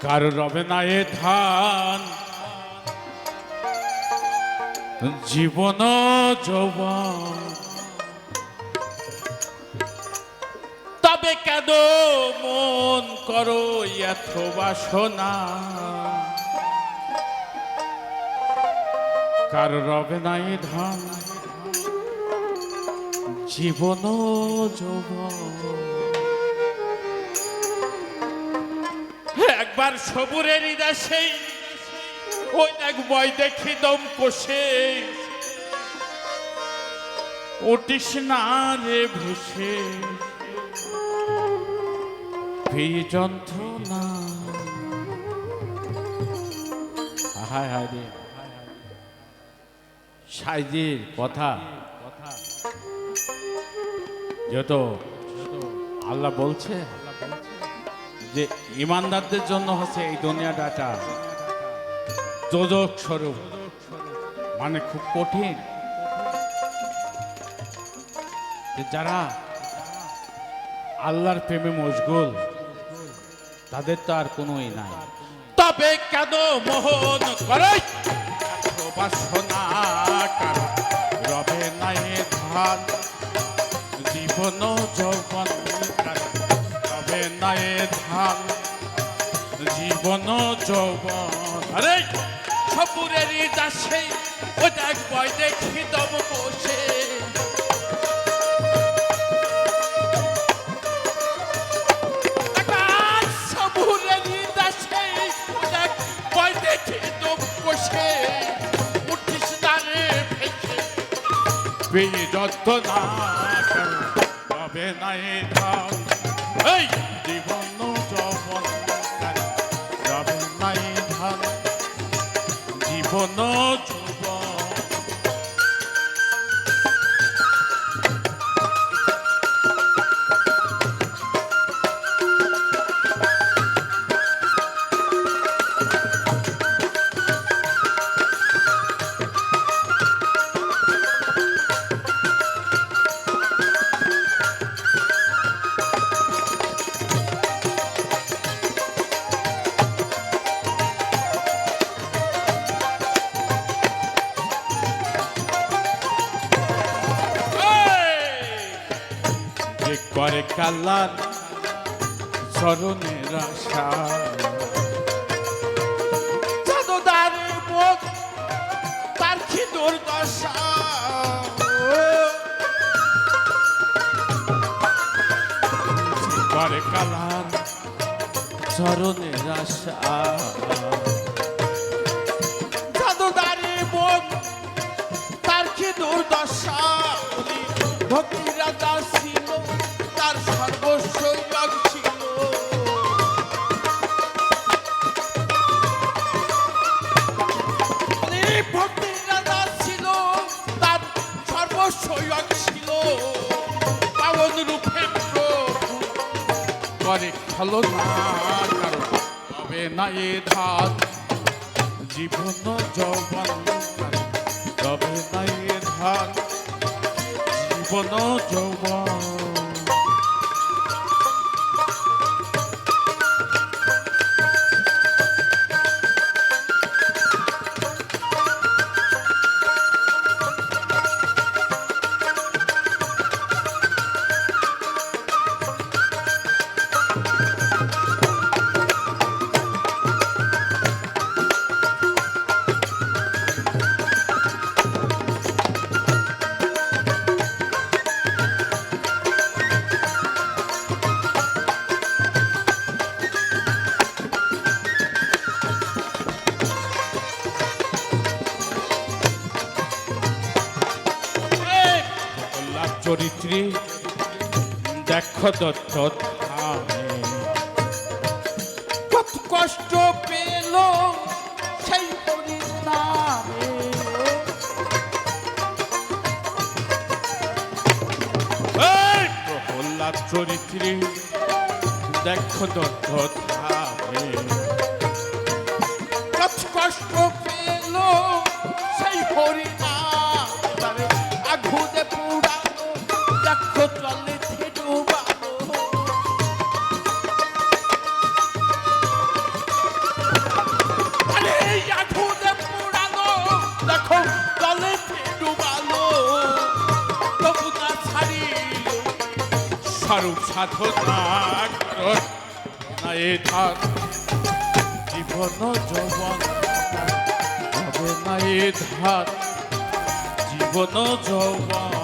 কার রবে না এ ধান? জীবন যৌবন। তবে কেন মন করো এত বাসনা? কার রবে না এ ধান? জীবন যৌবন। একবার সবুরের দেশে ওই এক বয় দেখি দম কষে উঠিস না রে ভেয়ে যন্ত্রণা। হায় হায় রে সাইজির কথা। যত আল্লাহ বলছে যে ইমানদারদের জন্য হচ্ছে এই দুনিয়াটা যোজক স্বরূপ। মানে খুব কঠিন। যারা আল্লাহর প্রেমে মশগুল, তাদের তো আর কোনোই নাই। তবে কেন মোহন করে? রবে নাই ধান, জীবন যৌবন যৌবন আরে সপুরেরই দাসে ও দেখ বয় দেখি দম বসে। যত না তবে নাই ধান এই জীবন যৌবন জীবন কাল্লার স্মরণের আশা। করে কালার স্মরণের আশা। তবে ধাত। জীবন যৌবন তবে না ধাত। জীবন যৌবন চরিত্রে দেখো দত্ত কত কষ্ট পেল সেই প্রহ্লাদ চরিত্রে, দেখো দত্ত কষ্ট পেল সেই হরিণা অরূপ সাধু জীবন যৌবন হবে না এ জীবন যৌবন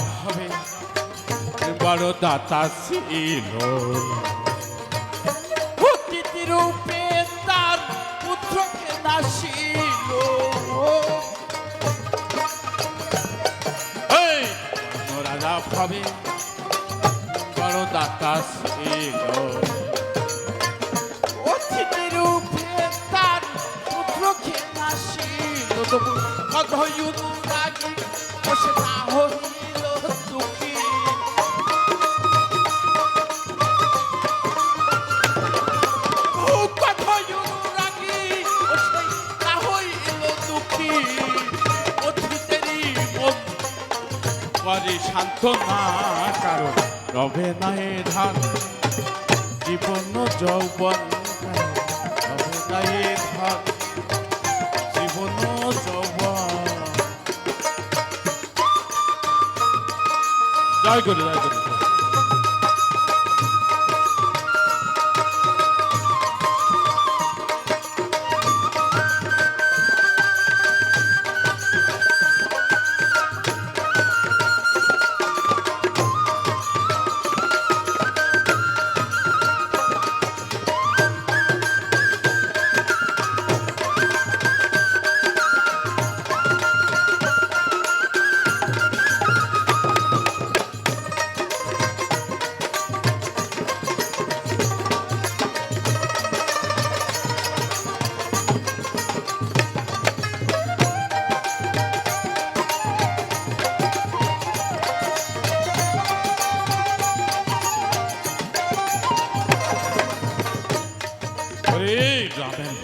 ভাবে বড় দাতা ছিল। অতিথি রূপে তার পুত্রকে দাসিল। রাজা ভাবে বড় দাতা ছিল। না কারণ রবে নাই ধান, জীবন যৌবন রবে নাই ধান, জীবন যৌবন। জয় করে জয় করে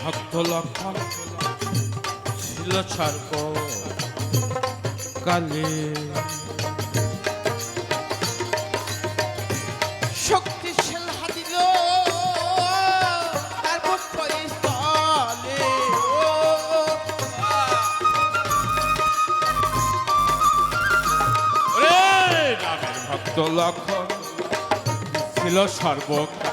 ভক্ত লক্ষণ ছিল সর্ব কালে। শক্তিশাল স্থলে ভক্ত লক্ষণ ছিল সর্বকালে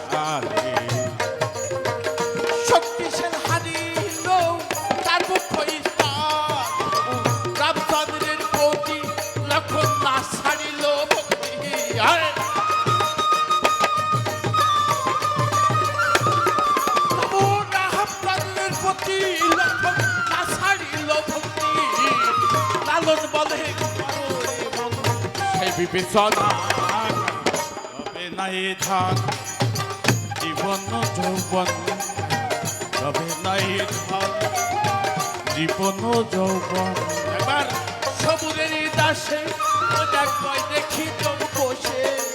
বিবেচনা। তবে নাই ধান, জীবন যৌবন। তবে নাই ধান, জীবন যৌবন। এবার সবুরের দাসে দেখি তো বসে।